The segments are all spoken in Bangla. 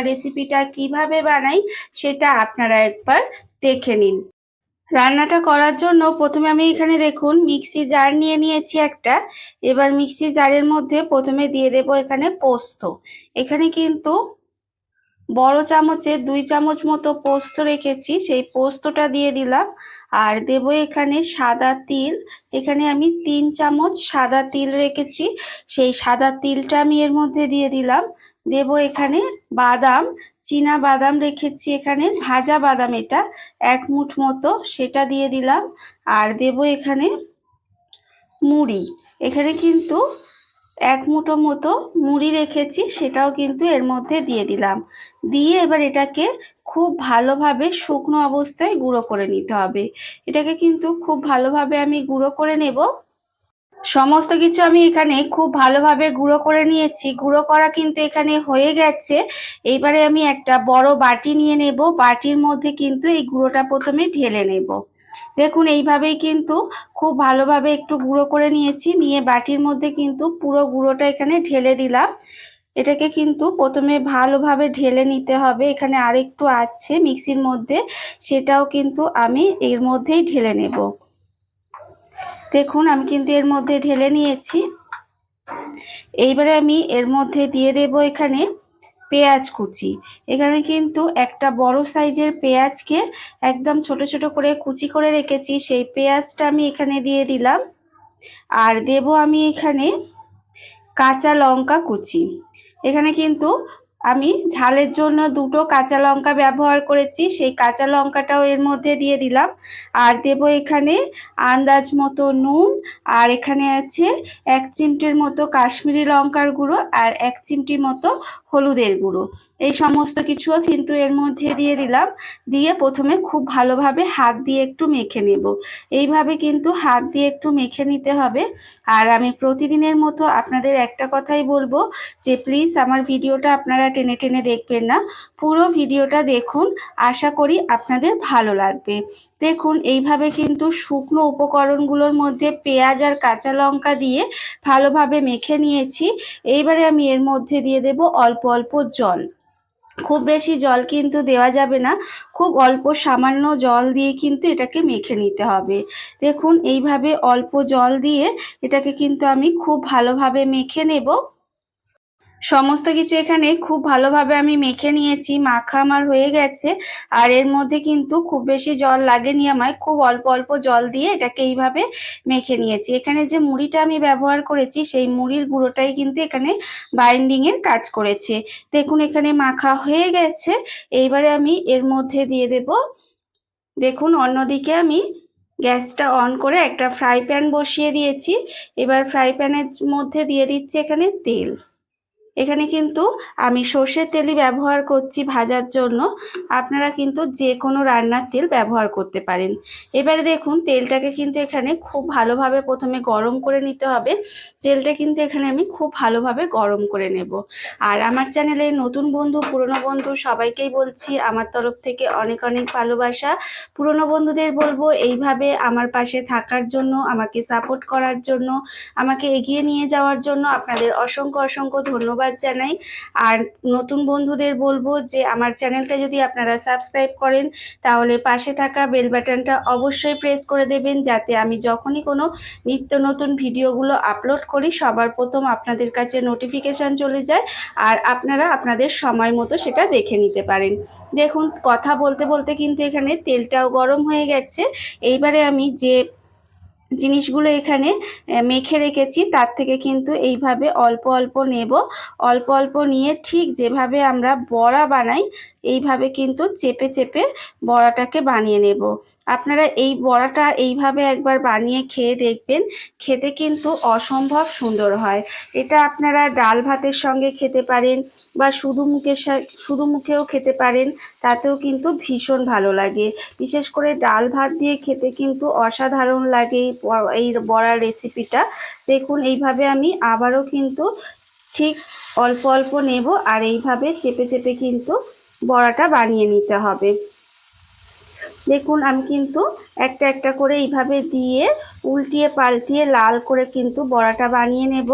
রেসিপিটা কীভাবে বানাই সেটা আপনারা একবার দেখে নিন। রান্নাটা করার জন্য প্রথমে আমি এখানে দেখুন মিক্সি জার নিয়ে নিয়েছি একটা। এবার মিক্সি জারের মধ্যে প্রথমে দিয়ে দেব এখানে পোস্ত। এখানে কিন্তু বড় চামচে দুই চামচ মতো পোস্ত রেখেছি, সেই পোস্তটা দিয়ে দিলাম। আর দেব এখানে সাদা তিল। এখানে আমি তিন চামচ সাদা তিল রেখেছি। সেই সাদা তিলটা আমি এর মধ্যে দিয়ে দিলাম। দেব এখানে বাদাম, চীনা বাদাম রেখেছি এখানে, ভাজা বাদাম এটা, এক মুঠ মতো সেটা দিয়ে দিলাম। আর দেব এখানে মুড়ি, এখানে কিন্তু এক মুঠো মতো মুড়ি রেখেছি, সেটাও কিন্তু এর মধ্যে দিয়ে দিলাম। দিয়ে এবার এটাকে খুব ভালোভাবে শুকনো অবস্থায় গুঁড়ো করে নিতে হবে। এটাকে কিন্তু খুব ভালোভাবে আমি গুঁড়ো করে নেব। সমস্ত কিছু আমি এখানে খুব ভালোভাবে গুঁড়ো করে নিয়েছি। গুঁড়ো করা কিন্তু এখানে হয়ে গেছে। এইবারে আমি একটা বড় বাটি নিয়ে নেব। বাটির মধ্যে কিন্তু এই গুঁড়োটা প্রথমে ঢেলে নেব। দেখুন, এইভাবেই কিন্তু খুব ভালোভাবে একটু গুঁড়ো করে নিয়েছি। নিয়ে বাটির মধ্যে কিন্তু পুরো গুঁড়োটা এখানে ঢেলে দিলাম। এটাকে কিন্তু প্রথমে ভালোভাবে ঢেলে নিতে হবে। এখানে আরেকটু আছে মিক্সির মধ্যে। সেটাও কিন্তু আমি এর মধ্যেই ঢেলে নেব। দেখুন, আমি কিন্তু এর মধ্যে ঢেলে নিয়েছি। এইবারে আমি এর মধ্যে দিয়ে দেব এখানে পেঁয়াজ কুচি। এখানে কিন্তু একটা বড় সাইজের পেঁয়াজকে একদম ছোট ছোট করে কুচি করে রেখেছি। সেই পেঁয়াজটা আমি এখানে দিয়ে দিলাম। আর দেব আমি এখানে কাঁচা লঙ্কা কুচি। এখানে কিন্তু আমি ঝালের জন্য দুটো কাঁচা লঙ্কা ব্যবহার করেছি, সেই কাঁচা লঙ্কাটাও এর মধ্যে দিয়ে দিলাম। আর দেব এখানে আন্দাজ মতো নুন, আর এখানে আছে এক চিমটির মতো কাশ্মীরি লঙ্কার গুঁড়ো, আর এক চিমটির মতো হলুদের গুঁড়ো। এই সমস্ত কিছুও কিন্তু এর মধ্যে দিয়ে দিলাম। দিয়ে প্রথমে খুব ভালোভাবে হাত দিয়ে একটু মেখে নেব। এইভাবে কিন্তু হাত দিয়ে একটু মেখে নিতে হবে। আর আমি প্রতিদিনের মতো আপনাদের একটা কথাই বলব যে, প্লিজ আমার ভিডিওটা আপনারা টেনে টেনে দেখবেন না। পুরো ভিডিওটা দেখুন। আশা করি আপনাদের ভালো লাগবে। দেখুন, এইভাবে কিন্তু শুকনো উপকরণগুলোর মধ্যে পেঁয়াজ আর কাঁচা লঙ্কা দিয়ে ভালোভাবে মেখে নিয়েছি। এইবারে আমি এর মধ্যে দিয়ে দেব অল্প অল্প জল। খুব বেশি জল কিন্তু দেওয়া যাবে না, খুব অল্প সামান্য জল দিয়ে কিন্তু এটাকে মেখে নিতে হবে। দেখুন, এইভাবে অল্প জল দিয়ে এটাকে কিন্তু আমি খুব ভালোভাবে মেখে নেব। সমস্ত কিছু এখানে খুব ভালোভাবে আমি মেখে নিয়েছি, মাখা আমার হয়ে গেছে। আর এর মধ্যে কিন্তু খুব বেশি জল লাগেনি আমায়, খুব অল্প অল্প জল দিয়ে এটাকে এইভাবে মেখে নিয়েছি। এখানে যে মুড়িটা আমি ব্যবহার করেছি, সেই মুড়ির গুঁড়োটাই কিন্তু এখানে বাইন্ডিংয়ের কাজ করেছে। দেখুন, এখানে মাখা হয়ে গেছে। এইবারে আমি এর মধ্যে দিয়ে দেব। দেখুন, অন্যদিকে আমি গ্যাসটা অন করে একটা ফ্রাই প্যান বসিয়ে দিয়েছি। এবার ফ্রাই প্যানের মধ্যে দিয়ে দিচ্ছি এখানে তেল। এখানে কিন্তু আমি সর্ষের তেলই ব্যবহার করছি ভাজার জন্য। আপনারা কিন্তু যে কোনো রান্নার তেল ব্যবহার করতে পারেন। এবারে দেখুন, তেলটাকে কিন্তু এখানে খুব ভালোভাবে প্রথমে গরম করে নিতে হবে। তেলটা কিন্তু এখানে আমি খুব ভালোভাবে গরম করে নেব। আর আমার চ্যানেলে নতুন বন্ধু, পুরনো বন্ধু, সবাইকেই বলছি, আমার তরফ থেকে অনেক অনেক ভালোবাসা। পুরনো বন্ধুদের বলব, এইভাবে আমার পাশে থাকার জন্য, আমাকে সাপোর্ট করার জন্য, আমাকে এগিয়ে নিয়ে যাওয়ার জন্য আপনাদের অসংখ্য অসংখ্য ধন্যবাদ। ধন্যবাদ জানাই। আর নতুন বন্ধুদের বলব যে, আমার চ্যানেলটা যদি আপনারা সাবস্ক্রাইব করেন, তাহলে পাশে থাকা বেল বাটনটা অবশ্যই প্রেস করে দেবেন, যাতে আমি যখনই কোনো নিত্য নতুন ভিডিওগুলো আপলোড করি, সবার প্রথম আপনাদের কাছে নোটিফিকেশান চলে যায়, আর আপনারা আপনাদের সময় মতো সেটা দেখে নিতে পারেন। দেখুন, কথা বলতে বলতে কিন্তু এখানে তেলটাও গরম হয়ে গেছে। এইবারে আমি যে জিনিসগুলো এখানে মেখে রেখেছি। তার থেকে কিন্তু এইভাবে অল্প অল্প নেব। অল্প অল্প নিয়ে ঠিক যেভাবে আমরা বড়া বানাই এইভাবে কিন্তু চেপে চেপে বড়াটাকে বানিয়ে নেব। আপনারা এই বড়াটা এইভাবে একবার বানিয়ে খেয়ে দেখবেন, খেতে কিন্তু অসম্ভব সুন্দর হয়। এটা আপনারা ডাল ভাতের সঙ্গে খেতে পারেন বা শুধু মুখের শুধু মুখেও খেতে পারেন, তাতেও কিন্তু ভীষণ ভালো লাগে। বিশেষ করে ডাল ভাত দিয়ে খেতে কিন্তু অসাধারণ লাগে এই বড়ার রেসিপিটা। দেখুন, এইভাবে আমি আবারও কিন্তু ঠিক অল্প অল্প নেব আর এইভাবে চেপে চেপে কিন্তু বড়াটা বানিয়ে নিতে হবে। দেখুন, আমি কিন্তু একটা একটা করে এইভাবে দিয়ে উল্টিয়ে পাল্টিয়ে লাল করে কিন্তু বড়াটা বানিয়ে নেব।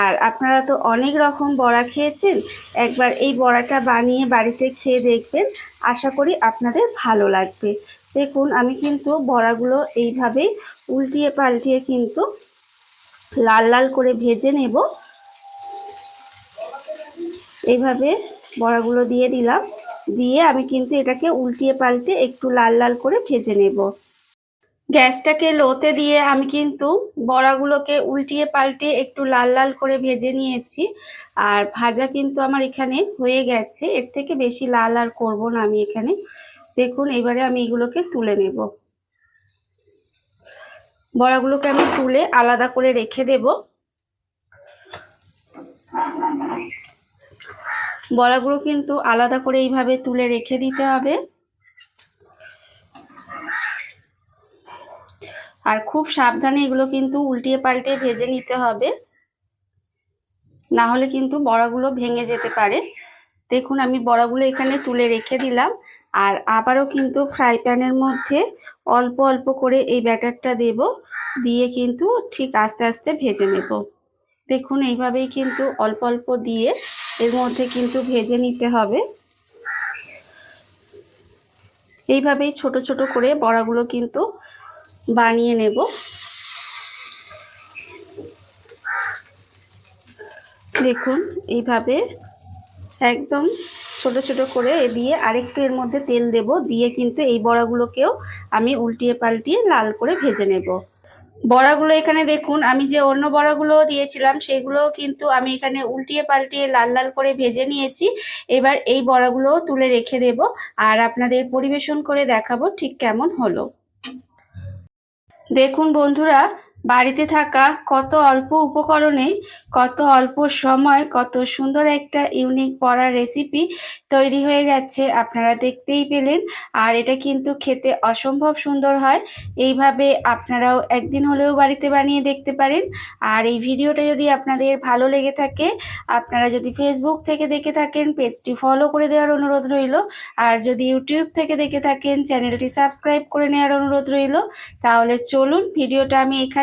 আর আপনারা তো অনেক রকম বড়া খেয়েছেন, একবার এই বড়াটা বানিয়ে বাড়িতে খেয়ে দেখবেন। আশা করি আপনাদের ভালো লাগবে। দেখুন, আমি কিন্তু বড়াগুলো এইভাবেই উল্টিয়ে পাল্টিয়ে কিন্তু লাল লাল করে ভেজে নেব। এইভাবে বড়াগুলো দিয়ে দিলাম। দিয়ে আমি কিন্তু এটাকে উল্টিয়ে পাল্টে একটু লাল লাল করে ভেজে নেব। গ্যাসটাকে লোতে দিয়ে আমি কিন্তু বড়াগুলোকে উল্টিয়ে পাল্টে একটু লাল লাল করে ভেজে নিয়েছি। আর ভাজা কিন্তু আমার এখানে হয়ে গেছে। এর থেকে বেশি লাল আর করব না আমি এখানে। দেখুন, এবারে আমি এগুলোকে তুলে নেব। বড়াগুলোকে আমি তুলে আলাদা করে রেখে দেব। বড়াগুলো কিন্তু আলাদা করে এইভাবে তুলে রেখে দিতে হবে। আর খুব সাবধানে এগুলো কিন্তু উল্টিয়ে পাল্টে ভেজে নিতে হবে। না হলে কিন্তু বড়াগুলো ভেঙে যেতে পারে। দেখুন, আমি বড়াগুলো এখানে তুলে রেখে দিলাম। আর আবারও কিন্তু ফ্রাই প্যানের মধ্যে অল্প অল্প করে এই ব্যাটারটা দেব। দিয়ে কিন্তু ঠিক আস্তে আস্তে ভেজে নেব। দেখুন, এইভাবেই কিন্তু অল্প অল্প দিয়ে এর মধ্যে কিন্তু ভেজে নিতে হবে। এইভাবেই ছোট ছোট করে বড়াগুলো কিন্তু বানিয়ে নেব। দেখুন, এইভাবে একদম ছোট ছোট করে দিয়ে আরেকটু এর মধ্যে তেল দেব। দিয়ে কিন্তু এই বড়াগুলোকেও আমি উল্টিয়ে পাল্টিয়ে লাল করে ভেজে নেব। বড়াগুলো এখানে দেখুন, আমি যে অন্য বড়াগুলো দিয়েছিলাম, সেগুলোও কিন্তু আমি এখানে উল্টিয়ে পাল্টিয়ে লাল লাল করে ভেজে নিয়েছি। এবার এই বড়াগুলোও তুলে রেখে দেব আর আপনাদের পরিবেশন করে দেখাবো ঠিক কেমন হলো। দেখুন বন্ধুরা বাড়িতে থাকা কত অল্প উপকরণে, কত অল্প সময়, কত সুন্দর একটা ইউনিক পড়ার রেসিপি তৈরি হয়ে গেছে আপনারা দেখতেই পেলেন। আর এটা কিন্তু খেতে অসম্ভব সুন্দর হয়। এইভাবে আপনারাও একদিন হলেও বাড়িতে বানিয়ে দেখতে পারেন। আর এই ভিডিওটা যদি আপনাদের ভালো লেগে থাকে, আপনারা যদি ফেসবুক থেকে দেখে থাকেন পেজটি ফলো করে দেওয়ার অনুরোধ রইল। আর যদি ইউটিউব থেকে দেখে থাকেন চ্যানেলটি সাবস্ক্রাইব করে নেওয়ার অনুরোধ রইল। তাহলে চলুন, ভিডিওটা আমি